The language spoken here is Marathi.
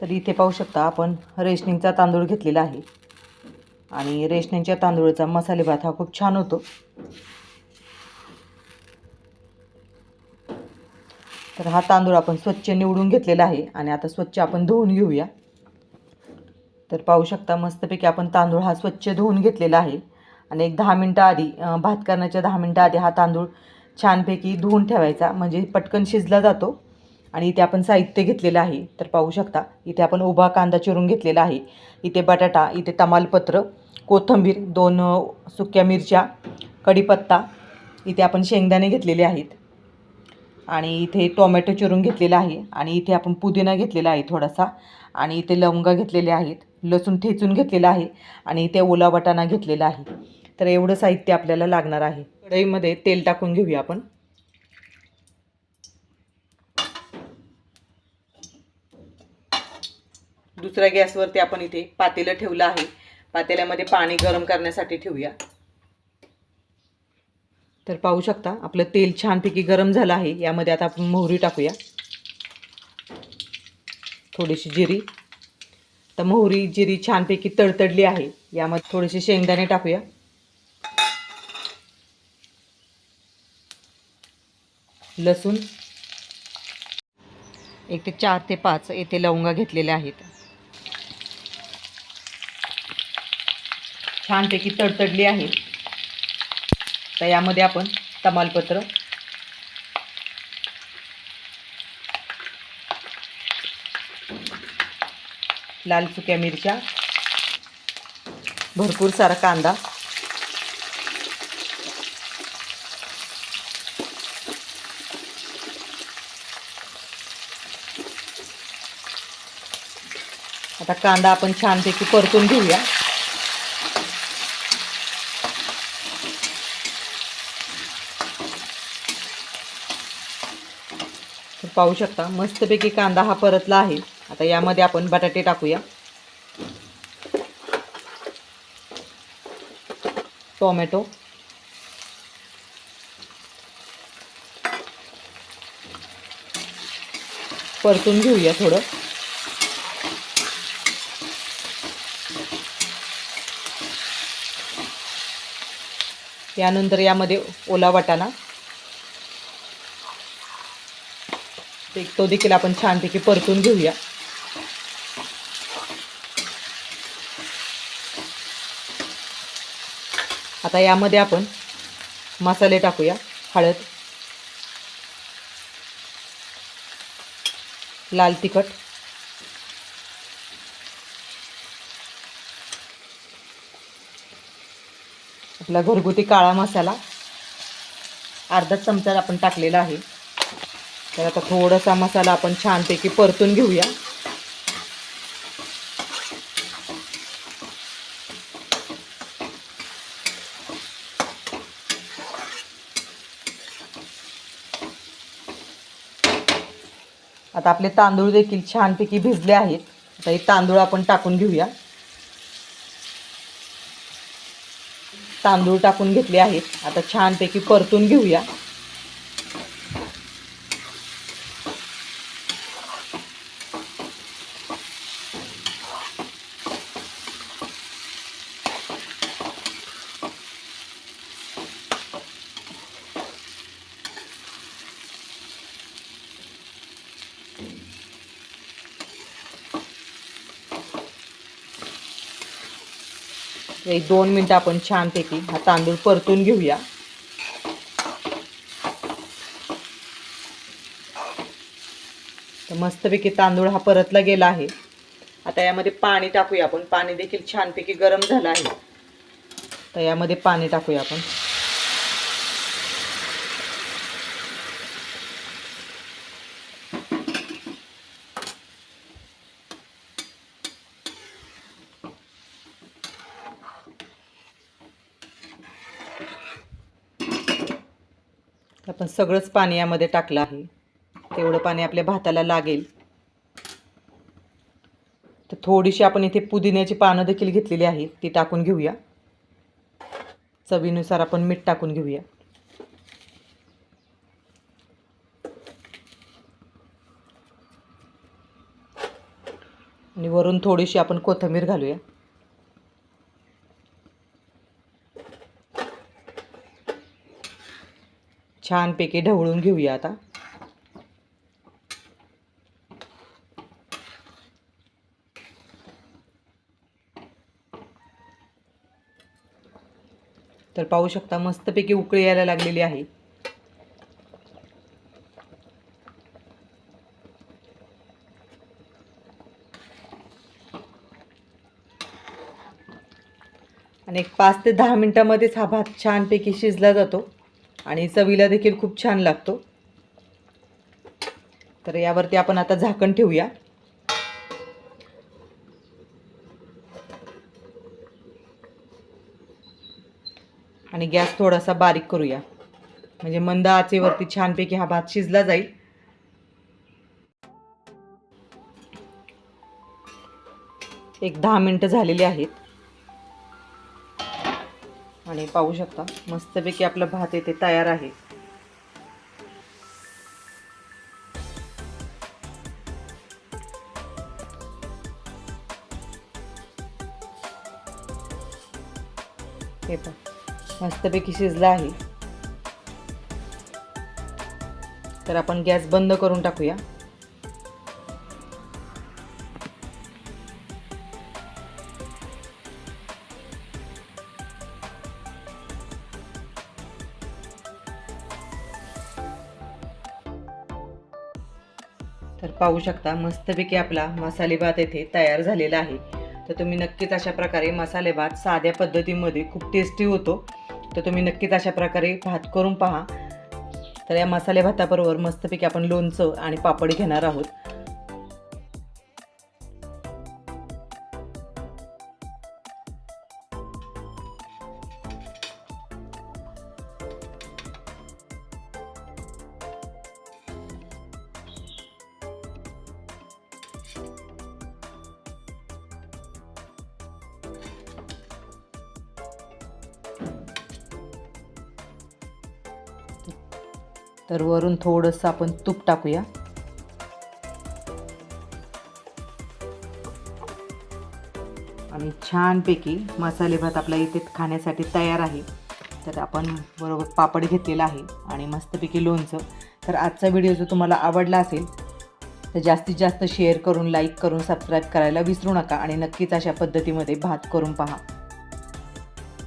तर इथे पाहू शकता आपण रेशनिंगचा तांदूळ घेतलेला आहे. आणि रेशनिंगच्या तांदूळचा मसाले भात हा खूप छान होतो. तर हा तांदूळ आपण स्वच्छ निवडून घेतलेला आहे आणि आता स्वच्छ आपण धुवून घेऊया. तर पाहू शकता मस्तपैकी आपण तांदूळ हा स्वच्छ धुवून घेतलेला आहे. आणि एक दहा मिनटं आधी भात करण्याच्या दहा मिनटं आधी हा तांदूळ छानपैकी धुवून ठेवायचा. म्हणजे पटकन शिजला जातो. आणि इथे आपण साहित्य घेतलेलं आहे. तर पाहू शकता इथे आपण उभा कांदा चिरून घेतलेला आहे. इथे बटाटा इथे तमालपत्र कोथिंबीर दोन सुक्या मिरच्या कढीपत्ता इथे आपण शेंगदाणे घेतलेले आहेत. आणि इथे टोमॅटो चिरून घेतलेला आहे. आणि इथे आपण पुदिना घेतलेला आहे थोडासा. आणि इथे लवंगा घेतलेले आहेत. लसूण ठेचून घेतलेला आहे. आणि इथे ओला वाटाणा घेतलेला आहे. तर एवढं साहित्य आपल्याला लागणार आहे. कढईमध्ये तेल टाकून घेऊया आपण. दुसऱ्या गॅसवरती आपण इथे पातेलं ठेवलं आहे. पातेल्यामध्ये पाणी गरम करण्यासाठी ठेवूया. तर पाहू शकता आपलं तेल छानपैकी गरम झालं आहे. यामध्ये आता आपण मोहरी टाकूया. थोडीशी जिरी. तर मोहरी जिरी छानपैकी तडतडली आहे. यामध्ये थोडेसे शेंगदाणे टाकूया. लसूण. एक ते चार ते पाच येथे लवंगा घेतलेल्या आहेत. छानपैकी तडतडली आहे. तर यामध्ये आपण तमालपत्र. लाल सुक्या मिरच्या. भरपूर सारा कांदा. आता कांदा आपण छानपैकी परतून घेऊया. तर पाहू शकता मस्तपैकी कांदा हा परतला आहे. आता यामध्ये आपण बटाटे टाकूया. टोमॅटो. परतून घेऊया थोडं. यानंतर यामध्ये ओला वाटाणा. ते तो देखील आपण छानपैकी परतून घेऊया. आता यामध्ये आपण मसाले टाकूया हळद लाल तिखट आपला घरगुती काळा मसाला अर्धा चमचा आपण टाकलेला आहे. तर आता थोडासा मसाला आपण छानपैकी परतून घेऊया. आता आपले तांदूळ देखील छानपैकी भिजले आहेत. आता हे तांदूळ आपण टाकून घेऊया. तांदूळ टाकून घेतले आहेत. आता छानपैकी परतून घेऊया. एक दोन मिनटं आपण छानपैकी हा तांदूळ परतून घेऊया. तर मस्तपैकी तांदूळ हा परतला गेला आहे. आता यामध्ये पाणी टाकूया आपण. पाणी देखील छानपैकी गरम झालं आहे. तर यामध्ये पाणी टाकूया आपण. आपण सगळंच पाणी यामध्ये टाकलं आहे. तेवढं पाणी आपल्या भाताला लागेल. तर थोडीशी आपण इथे पुदिन्याची पानं देखील घेतलेली आहेत ती टाकून घेऊया. चवीनुसार आपण मीठ टाकून घेऊया. आणि वरून थोडीशी आपण कोथिंबीर घालूया. छानपैकी ढवळून घेऊया आता. तर पाहू शकता मस्तपैकी उकळी यायला लागलेली आहे. आणि एक पाच ते दहा मिनटामध्येच हा भात छानपैकी शिजला जातो. आणि चवीला देखील खूप छान लागतो. तर यावरती आपण आता झाकण ठेवूया. आणि गॅस थोडासा बारीक करूया. म्हणजे मंद आचेवरती छानपैकी हा भात शिजला जाईल. एक दहा मिनटं झालेली आहेत. आणि पाहू शकता मस्तपैकी आपला भात येथे तयार आहे. हे पण मस्तपैकी शिजला आहे. तर आपण गॅस बंद करून टाकूया. तर पाहू शकता मस्तपैकी आपला मसाले भात येथे तयार झालेला आहे. तर तुम्ही नक्कीच अशा प्रकारे मसाले भात साध्या पद्धतीमध्ये खूप टेस्टी होतो. तर तुम्ही नक्कीच अशा प्रकारे भात करून पहा. तर या मसाले भाताबरोबर मस्तपैकी आपण लोणचं आणि पापड घेणार आहोत. तर वरून थोडंसं आपण तूप टाकूया. आणि छानपैकी मसाले भात आपला इथे खाण्यासाठी तयार आहे. तर आपण बरोबर पापड घेतलेला आहे आणि मस्तपैकी लोणचं. तर आजचा व्हिडिओ जो तुम्हाला आवडला असेल तर जास्तीत जास्त शेअर करून लाईक करून सबस्क्राईब करायला विसरू नका आणि नक्कीच अशा पद्धतीमध्ये भात करून पहा.